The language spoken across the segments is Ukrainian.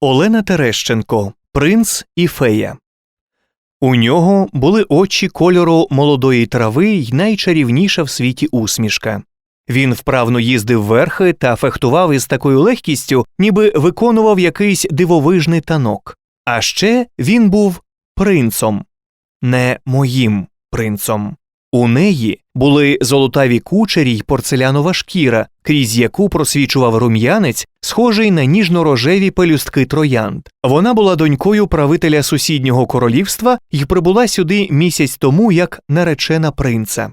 Олена Терещенко, принц і фея. У нього були очі кольору молодої трави й найчарівніша в світі усмішка. Він вправно їздив верхи та фехтував із такою легкістю, ніби виконував якийсь дивовижний танок. А ще він був принцом, не моїм принцом. У неї були золотаві кучері й порцелянова шкіра, крізь яку просвічував рум'янець, схожий на ніжно-рожеві пелюстки троянд. Вона була донькою правителя сусіднього королівства і прибула сюди місяць тому як наречена принца.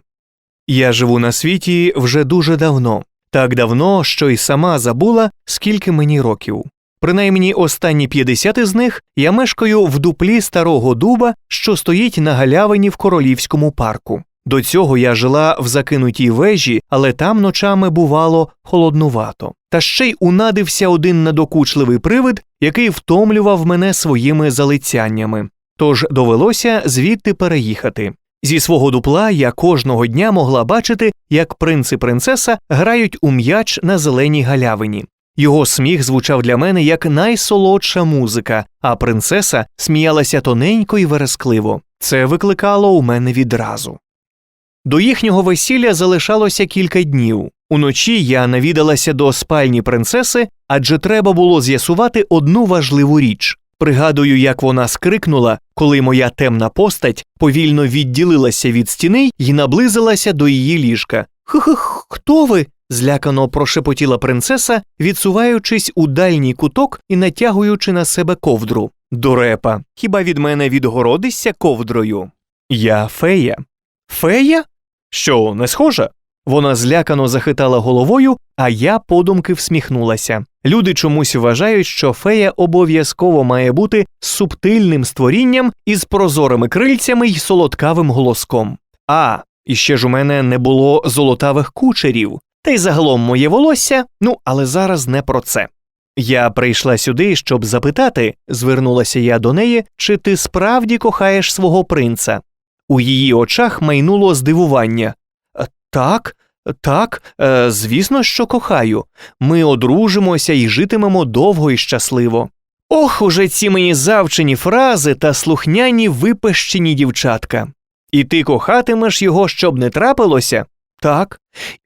Я живу на світі вже дуже давно, так давно, що й сама забула, скільки мені років. Принаймні останні 50 з них я мешкаю в дуплі старого дуба, що стоїть на галявині в королівському парку. До цього я жила в закинутій вежі, але там ночами бувало холоднувато. Та ще й унадився один надокучливий привид, який втомлював мене своїми залицяннями. Тож довелося звідти переїхати. Зі свого дупла я кожного дня могла бачити, як принц і принцеса грають у м'яч на зеленій галявині. Його сміх звучав для мене як найсолодша музика, а принцеса сміялася тоненько і верескливо. Це викликало у мене відразу. До їхнього весілля залишалося кілька днів. Уночі я навідалася до спальні принцеси, адже треба було з'ясувати одну важливу річ. Пригадую, як вона скрикнула, коли моя темна постать повільно відділилася від стіни і наблизилася до її ліжка. Хх, хто ви? злякано прошепотіла принцеса, відсуваючись у дальній куток і натягуючи на себе ковдру. Дурепа, хіба від мене відгородишся ковдрою? Я фея. Фея? Що, не схожа? Вона злякано захитала головою, а я подумки всміхнулася. Люди чомусь вважають, що фея обов'язково має бути субтильним створінням із прозорими крильцями й солодкавим голоском. А, і ще ж у мене не було золотавих кучерів, та й загалом моє волосся, ну але зараз не про це. Я прийшла сюди, щоб запитати, звернулася я до неї, чи ти справді кохаєш свого принца. У її очах майнуло здивування. «Е, Так, так, е, звісно, що кохаю. Ми одружимося і житимемо довго і щасливо. Ох, уже ці мені завчені фрази та слухняні випещені дівчатка. І ти кохатимеш його, щоб не трапилося? Так.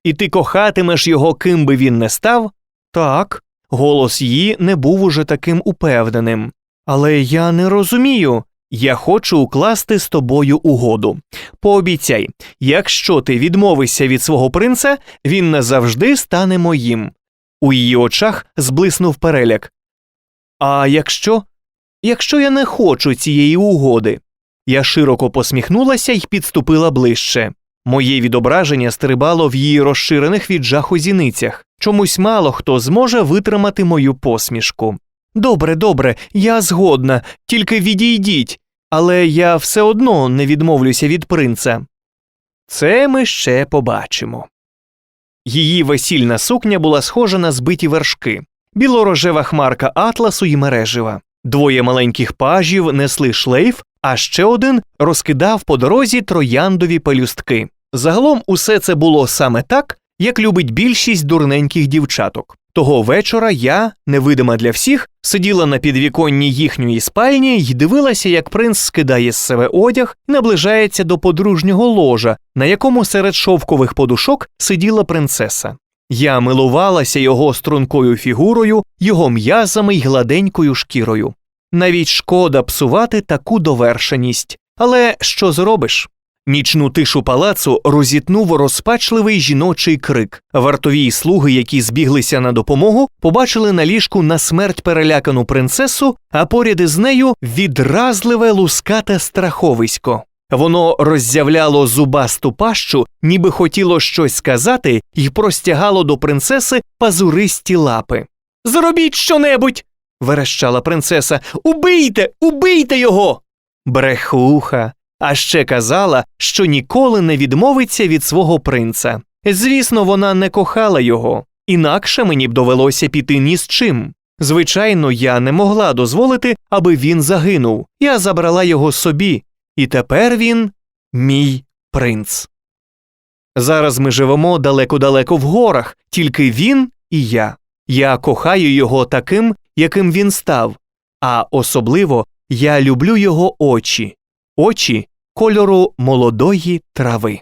І ти кохатимеш його, ким би він не став? Так. Голос її не був уже таким упевненим. Але я не розумію. Я хочу укласти з тобою угоду. Пообіцяй, якщо ти відмовишся від свого принца, він назавжди стане моїм. У її очах зблиснув переляк. А якщо? Якщо я не хочу цієї угоди. Я широко посміхнулася і підступила ближче. Моє відображення стрибало в її розширених від жаху зіницях. Чомусь мало хто зможе витримати мою посмішку. Добре, добре, я згодна, тільки відійдіть, але я все одно не відмовлюся від принца. Це ми ще побачимо. Її весільна сукня була схожа на збиті вершки, білорожева хмарка атласу і мережева. Двоє маленьких пажів несли шлейф, а ще один розкидав по дорозі трояндові пелюстки. Загалом усе це було саме так, як любить більшість дурненьких дівчаток. Того вечора я, невидима для всіх, сиділа на підвіконні їхньої спальні і дивилася, як принц скидає з себе одяг і наближається до подружнього ложа, на якому серед шовкових подушок сиділа принцеса. Я милувалася його стрункою фігурою, його м'язами й гладенькою шкірою. Навіть шкода псувати таку довершеність. Але що зробиш? Нічну тишу палацу розітнув розпачливий жіночий крик. Вартові й слуги, які збіглися на допомогу, побачили на ліжку на смерть перелякану принцесу, а поряд із нею відразливе лускате страховисько. Воно роззявляло зубасту пащу, ніби хотіло щось сказати, і простягало до принцеси пазуристі лапи. Зробіть щонебудь. верещала принцеса. Убийте, убийте його. Брехуха. А ще казала, що ніколи не відмовиться від свого принца. Звісно, вона не кохала його, інакше мені б довелося піти ні з чим. Звичайно, я не могла дозволити, аби він загинув. Я забрала його собі, і тепер він мій принц. Зараз ми живемо далеко-далеко в горах, тільки він і я. Я кохаю його таким, яким він став, А особливо я люблю його очі, очі кольору молодої трави.